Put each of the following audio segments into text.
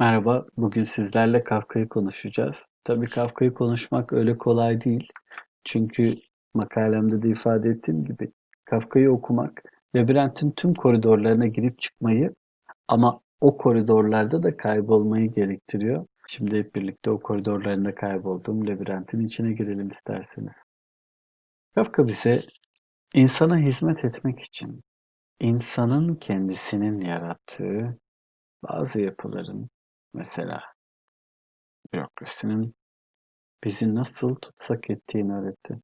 Merhaba, bugün sizlerle Kafka'yı konuşacağız. Tabii Kafka'yı konuşmak öyle kolay değil. Çünkü makalemde de ifade ettiğim gibi Kafka'yı okumak, labirentin tüm koridorlarına girip çıkmayı ama o koridorlarda da kaybolmayı gerektiriyor. Şimdi hep birlikte o koridorlarında kaybolduğum labirentin içine girelim isterseniz. Kafka bize insana hizmet etmek için insanın kendisinin yarattığı bazı yapıların Mesela bürokrasinin bizi nasıl tutsak ettiğini öğretti.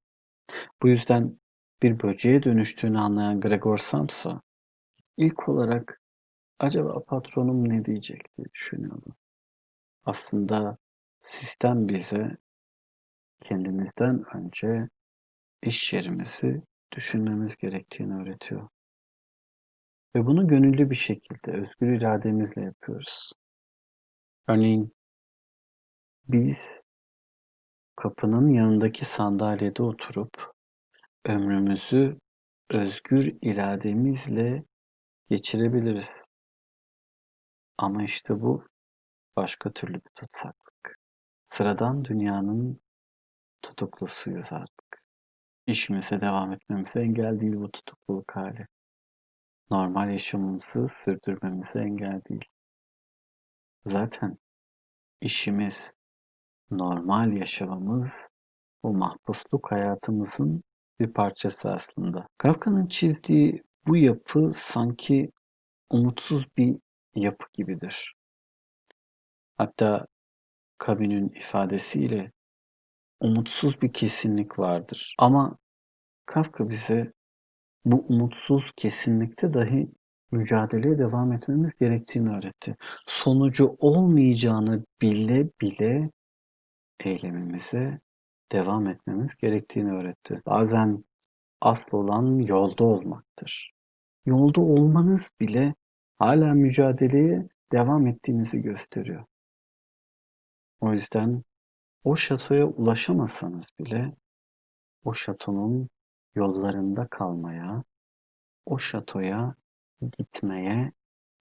Bu yüzden bir böceğe dönüştüğünü anlayan Gregor Samsa ilk olarak acaba patronum ne diyecek diye düşünüyordu. Aslında sistem bize kendimizden önce iş yerimizi düşünmemiz gerektiğini öğretiyor. Ve bunu gönüllü bir şekilde, özgür irademizle yapıyoruz. Örneğin biz kapının yanındaki sandalyede oturup ömrümüzü özgür irademizle geçirebiliriz. Ama işte bu başka türlü bir tutsaklık. Sıradan dünyanın tutuklusuyuz artık. İşimize devam etmemize engel değil bu tutukluluk hali. Normal yaşamımızı sürdürmemize engel değil. Zaten işimiz, normal yaşamımız bu mahpusluk hayatımızın bir parçası aslında. Kafka'nın çizdiği bu yapı sanki umutsuz bir yapı gibidir. Hatta Camus'un ifadesiyle umutsuz bir kesinlik vardır. Ama Kafka bize bu umutsuz kesinlikte dahi mücadeleye devam etmemiz gerektiğini öğretti. Sonucu olmayacağını bile bile eylemimize devam etmemiz gerektiğini öğretti. Bazen asıl olan yolda olmaktır. Yolda olmanız bile hala mücadeleye devam ettiğinizi gösteriyor. O yüzden o şatoya ulaşamasanız bile o şatonun yollarında kalmaya, o şatoya gitmeye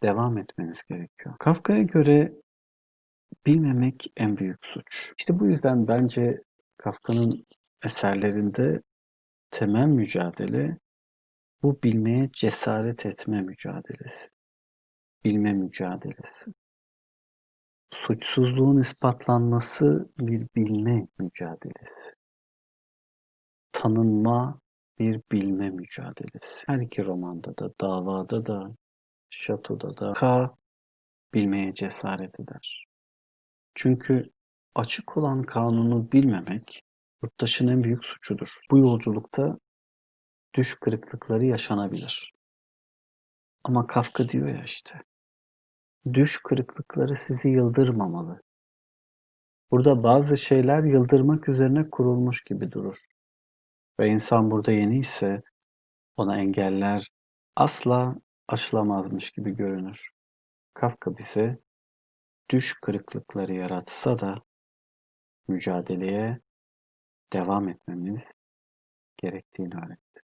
devam etmeniz gerekiyor. Kafka'ya göre bilmemek en büyük suç. İşte bu yüzden bence Kafka'nın eserlerinde temel mücadele bu bilmeye cesaret etme mücadelesi. Bilme mücadelesi. Suçsuzluğun ispatlanması bir bilme mücadelesi. Tanınma bir bilme mücadelesi. Her iki romanda da, davada da, şatoda da K bilmeye cesaret eder. Çünkü açık olan kanunu bilmemek yurttaşın en büyük suçudur. Bu yolculukta düş kırıklıkları yaşanabilir. Ama Kafka diyor ya işte, düş kırıklıkları sizi yıldırmamalı. Burada bazı şeyler yıldırmak üzerine kurulmuş gibi durur. Ve insan burada yeni ise ona engeller asla aşılamazmış gibi görünür. Kafka bize düş kırıklıkları yaratsa da mücadeleye devam etmemiz gerektiğini öğretti.